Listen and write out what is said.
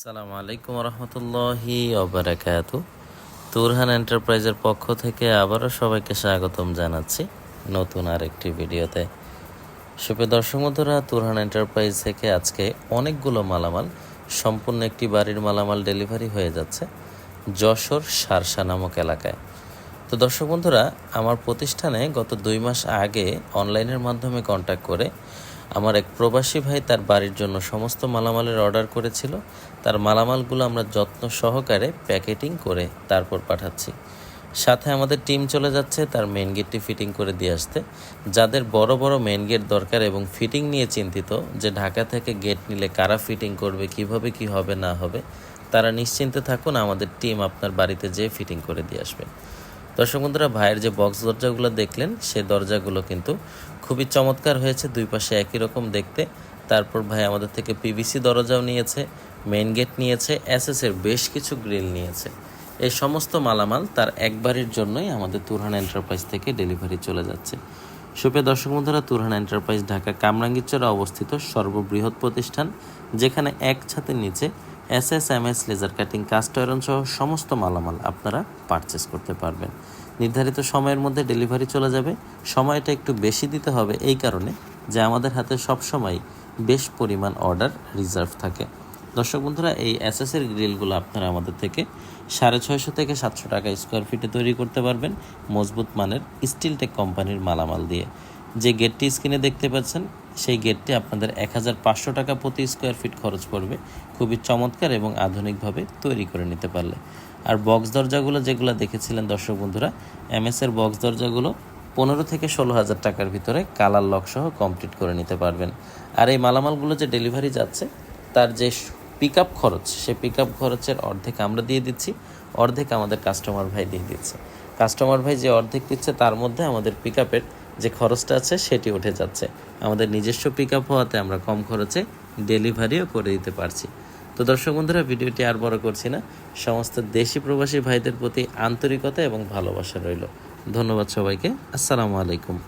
আসসালামু আলাইকুম রহমতুল্লাহি ওবরাকাতু তুরহান এন্টারপ্রাইজের পক্ষ থেকে আবারও সবাইকে স্বাগতম জানাচ্ছি নতুন আরেকটি ভিডিওতে। সুপ্রিয় দর্শক বন্ধুরা, তুরহান এন্টারপ্রাইজ থেকে আজকে অনেকগুলো মালামাল, সম্পূর্ণ একটি বাড়ির মালামাল ডেলিভারি হয়ে যাচ্ছে যশোর সারসা নামক এলাকায়। তো দর্শক বন্ধুরা, আমার প্রতিষ্ঠানে গত দুই মাস আগে অনলাইনের মাধ্যমে কন্ট্যাক্ট করে আমার এক প্রবাসী ভাই তার বাড়ির জন্য সমস্ত মালামালের অর্ডার করেছিল। তার মালামালগুলো আমরা যত্ন সহকারে প্যাকেটিং করে তারপর পাঠাচ্ছি। সাথে আমাদের টিম চলে যাচ্ছে তার মেন গেটটি ফিটিং করে দিয়ে আসতে। যাদের বড় বড় মেন গেট দরকার এবং ফিটিং নিয়ে চিন্তিত যে ঢাকা থেকে গেট নিলে কারা ফিটিং করবে, কীভাবে কি হবে, না হবে, তারা নিশ্চিন্তে থাকুন, আমাদের টিম আপনার বাড়িতে যেয়ে ফিটিং করে দিয়ে আসবে। দর্শক বন্ধুরা, ভাইয়ের যে বক্স দরজাগুলো দেখলেন সে দরজাগুলো কিন্তু খুবই চমৎকার হয়েছে। দুই পাশে একই রকম দেখতে। তারপর ভাই আমাদের থেকে পিভিসি দরজাও নিয়েছে মেইন গেট নিয়েছে এসএস এর বেশ কিছু গ্রিল নিয়েছে। এই সমস্ত মালামাল তার একবারের জন্যই আমাদের তুরহান এন্টারপ্রাইজ থেকে ডেলিভারি চলে যাচ্ছে। সুপ্রিয় দর্শক বন্ধুরা, তুরহান এন্টারপ্রাইজ ঢাকা কামরাঙ্গীরচরে অবস্থিত সর্ববৃহৎ প্রতিষ্ঠান, যেখানে এক ছাতের নিচে S S M S laser cutting cast iron সহ সমস্ত মালামাল আপনারা পারচেস করতে পারবেন। নির্ধারিত সময়ের মধ্যে ডেলিভারি চলে যাবে। সময়টা একটু বেশি দিতে হবে এই কারণে, যে আমাদের হাতে সবসময় বেশ পরিমাণ অর্ডার রিজার্ভ থাকে। দর্শক বন্ধুরা, এই এস এর গ্রিলগুলো আপনারা আমাদের থেকে সাড়ে ছয়শো থেকে সাতশো টাকা স্কোয়ার ফিটে তৈরি করতে পারবেন, মজবুত মানের স্টিলটেক কোম্পানির মালামাল দিয়ে। যে গেটটি স্ক্রিনে দেখতে পাচ্ছেন সেই গেটটি আপনাদের এক হাজার পাঁচশো টাকা প্রতি স্কোয়ার ফিট খরচ পড়বে। খুবই চমৎকার এবং আধুনিকভাবে তৈরি করে নিতে পারলে। আর বক্স দরজাগুলো যেগুলো দেখেছিলেন দর্শক বন্ধুরা এমএস এর বক্স দরজাগুলো পনেরো থেকে ষোলো হাজার টাকার ভিতরে কালার লক সহ কমপ্লিট করে নিতে পারবেন। আর এই মালামালগুলো যে ডেলিভারি যাচ্ছে, তার যে পিক আপ খরচ সে পিক আপ খরচের অর্ধেক আমরা দিয়ে দিচ্ছি, অর্ধেক আমাদের কাস্টমার ভাই দিয়ে দিচ্ছে। কাস্টমার ভাই যে অর্ধেক দিচ্ছে, তার মধ্যে আমাদের পিক আপের যে খরচটা আছে সেটি উঠে যাচ্ছে। আমাদের নিজস্ব পিক আপ হওয়াতে আমরা কম খরচে ডেলিভারিও করে দিতে পারছি। তো দর্শক বন্ধুরা, ভিডিওটি আর বড় করছি না। সমস্ত দেশি প্রবাসী ভাইদের প্রতি আন্তরিকতা এবং ভালোবাসা রইল। ধন্যবাদ সবাইকে। আসসালামু আলাইকুম।